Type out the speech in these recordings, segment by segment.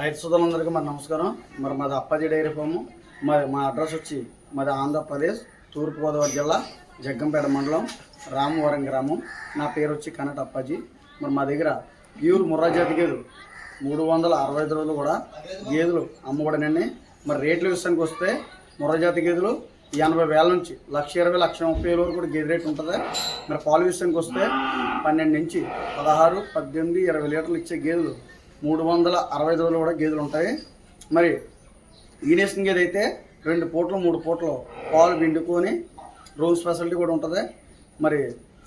రైతు సోదరులందరికీ మరి నమస్కారం. మరి మాది అప్పాజీ డైరీ ఫాము. మరి మా అడ్రస్ వచ్చి మాది ఆంధ్రప్రదేశ్ తూర్పుగోదావరి జిల్లా జగ్గంపేట మండలం రామవరం గ్రామం. నా పేరు వచ్చి కనట అప్పాజీ. మరి మా దగ్గర ప్యూర్ ముర్రా జాతి గేదెలు మూడు వందల అరవై ఐదు రోజులు కూడా గేదెలు అమ్మబడినండి మరి రేట్ల విషయానికి వస్తే ముర్రా జాతి గేదెలు ఎనభై వేల నుంచి లక్ష ఇరవై లక్ష ముప్పై వేల వరకు కూడా గేదె రేట్ ఉంటుంది. మరి పాలు విషయానికి వస్తే పన్నెండు నుంచి పదహారు పద్దెనిమిది ఇరవై లీటర్లు ఇచ్చే గేదెలు మూడు వందల అరవై ఐదు రోజులు కూడా గేదెలు ఉంటాయి. మరి ఈనేసిన గేదె అయితే రెండు పూటలు మూడు పూటలు పాలు పిండుకొని రూమ్ స్పెషాలిటీ కూడా ఉంటుంది. మరి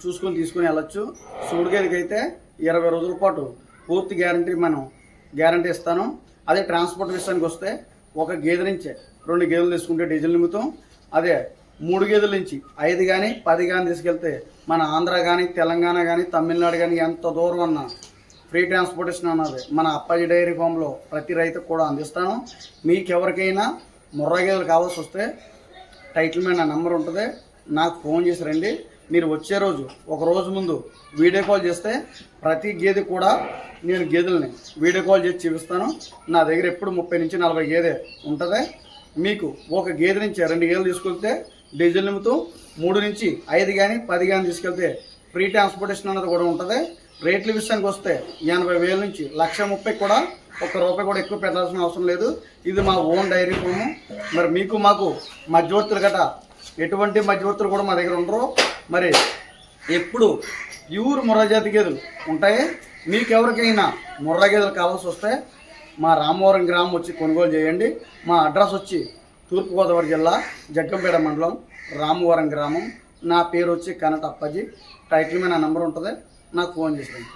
చూసుకొని తీసుకొని వెళ్ళొచ్చు. సూడు గేదెకి అయితే ఇరవై రోజుల పాటు పూర్తి గ్యారంటీ మనం గ్యారంటీ ఇస్తాను. అదే ట్రాన్స్పోర్ట్ విషయానికి వస్తే ఒక గేదె నుంచి రెండు గేదెలు తీసుకుంటే డీజిల్ నిమిత్తం. అదే మూడు గేదెల నుంచి ఐదు కానీ పది కానీ తీసుకెళ్తే మన ఆంధ్ర కానీ తెలంగాణ కానీ తమిళనాడు కానీ ఎంత దూరం అన్నా ఫ్రీ ట్రాన్స్పోర్టేషన్ అన్నది మన అప్పాజీ డైరీ ఫామ్లో ప్రతి రైతుకు కూడా అందిస్తాను. మీకు ఎవరికైనా ముర్రా గేదెలు కావాల్సి వస్తే టైటిల్ మీద నా నెంబర్ ఉంటుంది. నాకు ఫోన్ చేసి రండి. మీరు వచ్చే రోజు ఒక రోజు ముందు వీడియో కాల్ చేస్తే ప్రతి గేదె కూడా నేను గేదెలని వీడియో కాల్ చేసి చూపిస్తాను. నా దగ్గర ఎప్పుడు ముప్పై నుంచి నలభై గేదె ఉంటుంది. మీకు ఒక గేదె నుంచి రెండు గేదెలు తీసుకెళ్తే డీజిల్ నింపుతూ మూడు నుంచి ఐదు కానీ పది కానీ తీసుకెళ్తే ఫ్రీ ట్రాన్స్పోర్టేషన్ అన్నది కూడా ఉంటుంది. రేట్ల విషయానికి వస్తే ఎనభై వేల నుంచి లక్ష ముప్పై కూడా ఒక్క రూపాయి కూడా ఎక్కువ పెట్టాల్సిన అవసరం లేదు. ఇది మా ఓన్ డైరీ ఫాము. మరి మీకు మాకు మధ్యవర్తులు గట ఎటువంటి మధ్యవర్తులు కూడా మా దగ్గర ఉండరు. మరి ఎప్పుడు ప్యూర్ ముర్రాజాతి గేదెలు ఉంటాయి. మీకు ఎవరికైనా ముర్రా గేదెలు కావాల్సి వస్తే మా రామవరం గ్రామం వచ్చి కొనుగోలు చేయండి. మా అడ్రస్ వచ్చి తూర్పుగోదావరి జిల్లా జగ్గంపేట మండలం రామవరం గ్రామం. నా పేరు వచ్చి కనట అప్పాజీ. టైటిల్ మీద నా నెంబర్ ఉంటుంది. నాకు ఫోన్ చేసేయండి